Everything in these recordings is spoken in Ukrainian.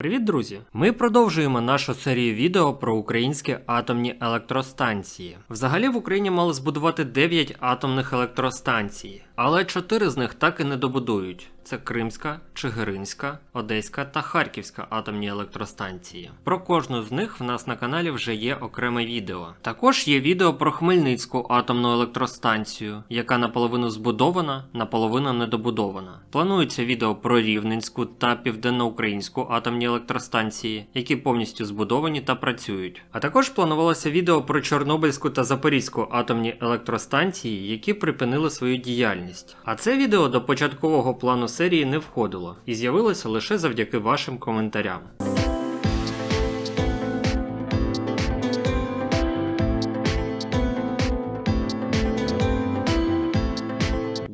Привіт, друзі! Ми продовжуємо нашу серію відео про українські атомні електростанції. Взагалі в Україні мали збудувати 9 атомних електростанцій, але 4 з них так і не добудують. Це Кримська, Чигиринська, Одеська та Харківська атомні електростанції. Про кожну з них в нас на каналі вже є окреме відео. Також є відео про Хмельницьку атомну електростанцію, яка наполовину збудована, наполовину недобудована. Планується відео про Рівненську та Південноукраїнську атомні електростанції, які повністю збудовані та працюють. А також планувалося відео про Чорнобильську та Запорізьку атомні електростанції, які припинили свою діяльність. А це відео до початкового плану серії не входило і з'явилося лише завдяки вашим коментарям.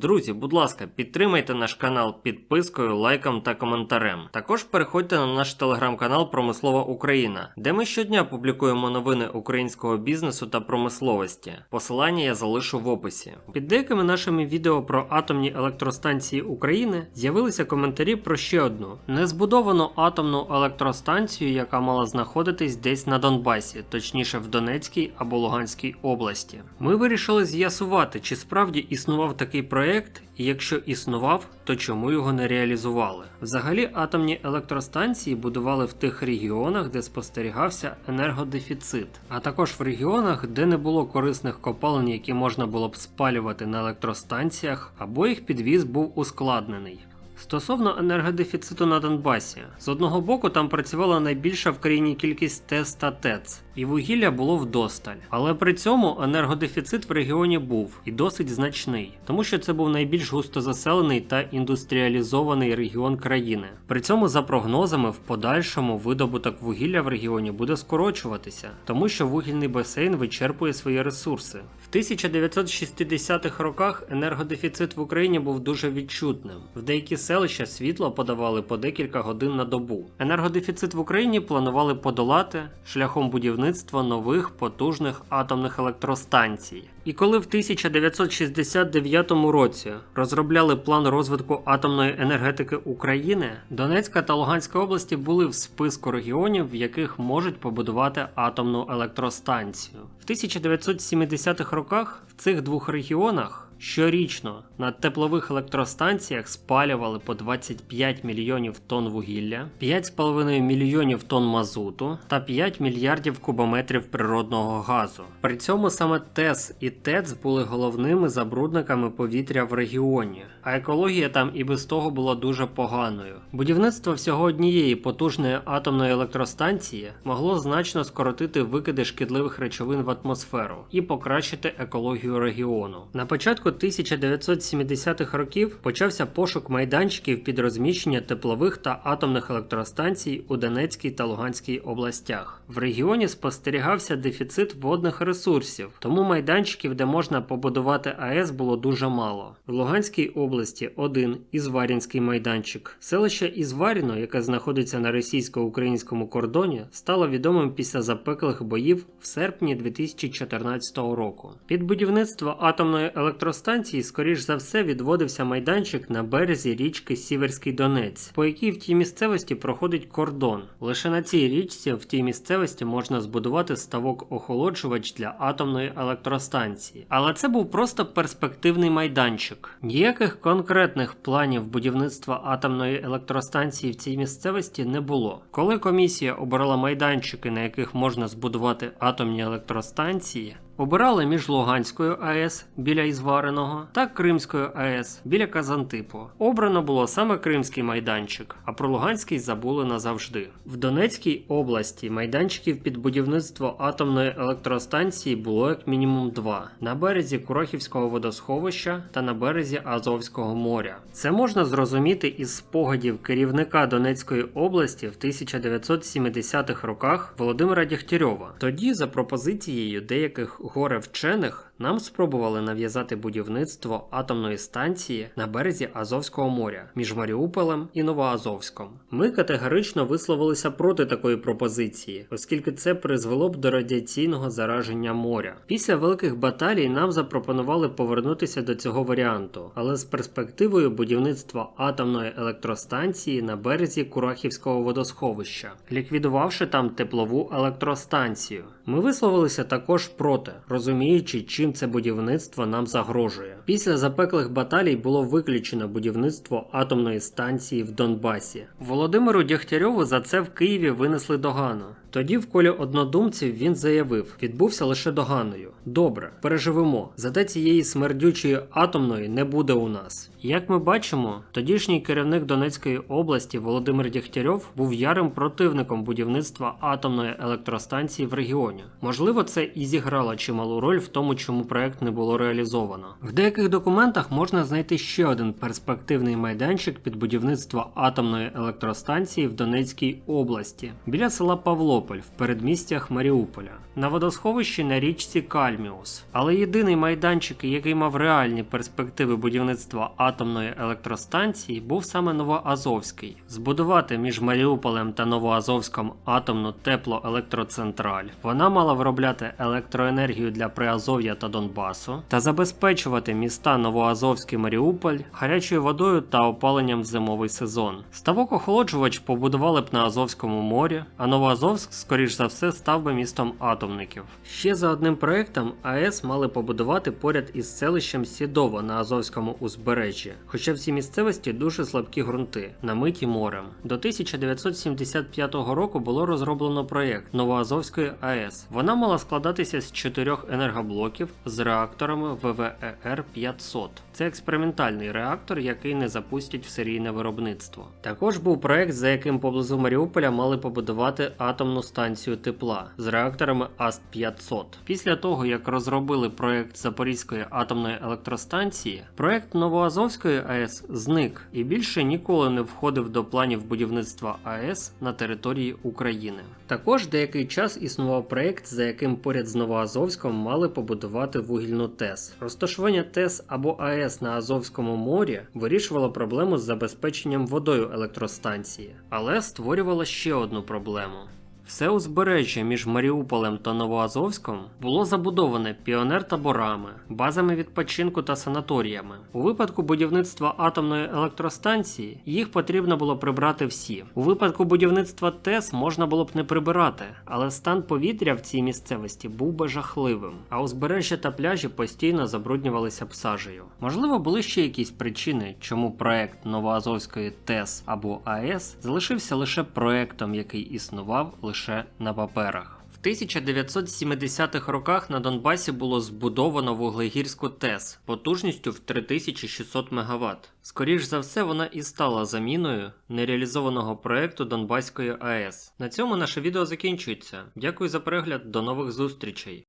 Друзі, будь ласка, підтримайте наш канал підпискою, лайком та коментарем. Також переходьте на наш телеграм-канал Промислова Україна, де ми щодня публікуємо новини українського бізнесу та промисловості. Посилання я залишу в описі. Під деякими нашими відео про атомні електростанції України з'явилися коментарі про ще одну незбудовану атомну електростанцію, яка мала знаходитись десь на Донбасі, точніше в Донецькій або Луганській області. Ми вирішили з'ясувати, чи справді існував такий проект, і якщо існував, то чому його не реалізували? Взагалі, атомні електростанції будували в тих регіонах, де спостерігався енергодефіцит, а також в регіонах, де не було корисних копалень, які можна було б спалювати на електростанціях, або їх підвіз був ускладнений. Стосовно енергодефіциту на Донбасі, з одного боку там працювала найбільша в країні кількість ТЕС та ТЕЦ, і вугілля було вдосталь. Але при цьому енергодефіцит в регіоні був і досить значний, тому що це був найбільш густозаселений та індустріалізований регіон країни. При цьому, за прогнозами, в подальшому видобуток вугілля в регіоні буде скорочуватися, тому що вугільний басейн вичерпує свої ресурси. В 1960-х роках енергодефіцит в Україні був дуже відчутним. В деякі селища світло подавали по декілька годин на добу. Енергодефіцит в Україні планували подолати шляхом будівництва нових потужних атомних електростанцій. І коли в 1969 році розробляли план розвитку атомної енергетики України, Донецька та Луганська області були в списку регіонів, в яких можуть побудувати атомну електростанцію. В 1970-х роках в цих двох регіонах Щорічно на теплових електростанціях спалювали по 25 мільйонів тонн вугілля, 5,5 мільйонів тонн мазуту та 5 мільярдів кубометрів природного газу. При цьому саме ТЕС і ТЕЦ були головними забрудниками повітря в регіоні, а екологія там і без того була дуже поганою. Будівництво всього однієї потужної атомної електростанції могло значно скоротити викиди шкідливих речовин в атмосферу і покращити екологію регіону. На початку 1970-х років почався пошук майданчиків під розміщення теплових та атомних електростанцій у Донецькій та Луганській областях. В регіоні спостерігався дефіцит водних ресурсів, тому майданчиків, де можна побудувати АЕС, було дуже мало. В Луганській області один Ізварінський майданчик. Селище Ізваріно, яке знаходиться на російсько-українському кордоні, стало відомим після запеклих боїв в серпні 2014 року. Під будівництво атомної електростанції, скоріш за все, відводився майданчик на березі річки Сіверський Донець, по якій в тій місцевості проходить кордон. Лише на цій річці в тій місцевості можна збудувати ставок охолоджувач для атомної електростанції. Але це був просто перспективний майданчик. Ніяких конкретних планів будівництва атомної електростанції в цій місцевості не було. Коли комісія обирала майданчики, на яких можна збудувати атомні електростанції, Обирали між Луганською АЕС біля Ізвареного та Кримською АЕС біля Казантипу. Обрано було саме Кримський майданчик, а про Луганський забули назавжди. В Донецькій області майданчиків під будівництво атомної електростанції було як мінімум два: на березі Курахівського водосховища та на березі Азовського моря. Це можна зрозуміти із спогадів керівника Донецької області в 1970-х роках Володимира Дягтярьова. Тоді, за пропозицією деяких горе вчених нам спробували нав'язати будівництво атомної станції на березі Азовського моря між Маріуполем і Новоазовськом. Ми категорично висловилися проти такої пропозиції, оскільки це призвело б до радіаційного зараження моря. Після великих баталій нам запропонували повернутися до цього варіанту, але з перспективою будівництва атомної електростанції на березі Курахівського водосховища, ліквідувавши там теплову електростанцію. Ми висловилися також проти, розуміючи, чим це будівництво нам загрожує. Після запеклих баталій було виключено будівництво атомної станції в Донбасі. Володимиру Дягтярьову за це в Києві винесли догану. Тоді в колі однодумців він заявив: відбувся лише доганою. Добре, переживемо. Зате цієї смердючої атомної не буде у нас. Як ми бачимо, тодішній керівник Донецької області Володимир Дягтярьов був ярим противником будівництва атомної електростанції в регіоні. Можливо, це і зіграло чималу роль в тому, чому проект не було реалізовано. В деяких документах можна знайти ще один перспективний майданчик під будівництво атомної електростанції в Донецькій області біля села Павлополь в передмістях Маріуполя на водосховищі на річці Кальміус. Але єдиний майданчик, який мав реальні перспективи будівництва атомної електростанції, був саме Новоазовський. Збудувати між Маріуполем та Новоазовськом атомну теплоелектроцентраль. Вона мала виробляти електроенергію для Приазов'я та Донбасу та забезпечувати міста Новоазовськ і Маріуполь гарячою водою та опаленням в зимовий сезон. Ставок охолоджувач побудували б на Азовському морі, а Новоазовськ, скоріш за все, став би містом атомників. Ще за одним проектом АЕС мали побудувати поряд із селищем Сідово на Азовському узбережжі, хоча в цій місцевості дуже слабкі ґрунти, намиті морем. До 1975 року було розроблено проєкт Новоазовської АЕС. Вона мала складатися з чотирьох енергоблоків з реакторами ВВЕР 500. Це експериментальний реактор, який не запустять в серійне виробництво. Також був проект, за яким поблизу Маріуполя мали побудувати атомну станцію тепла з реакторами АСТ 500. Після того, як розробили проект Запорізької атомної електростанції, проект Новоазовської АЕС зник і більше ніколи не входив до планів будівництва АЕС на території України. Також деякий час існував проект, за яким поряд з Новоазовськом мали побудувати вугільну ТЕС. Розташування ТЕС або АЕС на Азовському морі вирішувало проблему з забезпеченням водою електростанції, але створювало ще одну проблему. Все узбережжя між Маріуполем та Новоазовськом було забудоване піонер-таборами, базами відпочинку та санаторіями. У випадку будівництва атомної електростанції їх потрібно було прибрати всі. У випадку будівництва ТЕС можна було б не прибирати, але стан повітря в цій місцевості був би жахливим, а узбережжя та пляжі постійно забруднювалися б сажею. Можливо, були ще якісь причини, чому проект Новоазовської ТЕС або АЕС залишився лише проектом, який існував лише на паперах. В 1970-х роках на Донбасі було збудовано вуглегірську ТЕС потужністю в 3600 МВт. Скоріш за все, вона і стала заміною нереалізованого проекту Донбаської АЕС. На цьому наше відео закінчується. Дякую за перегляд, до нових зустрічей.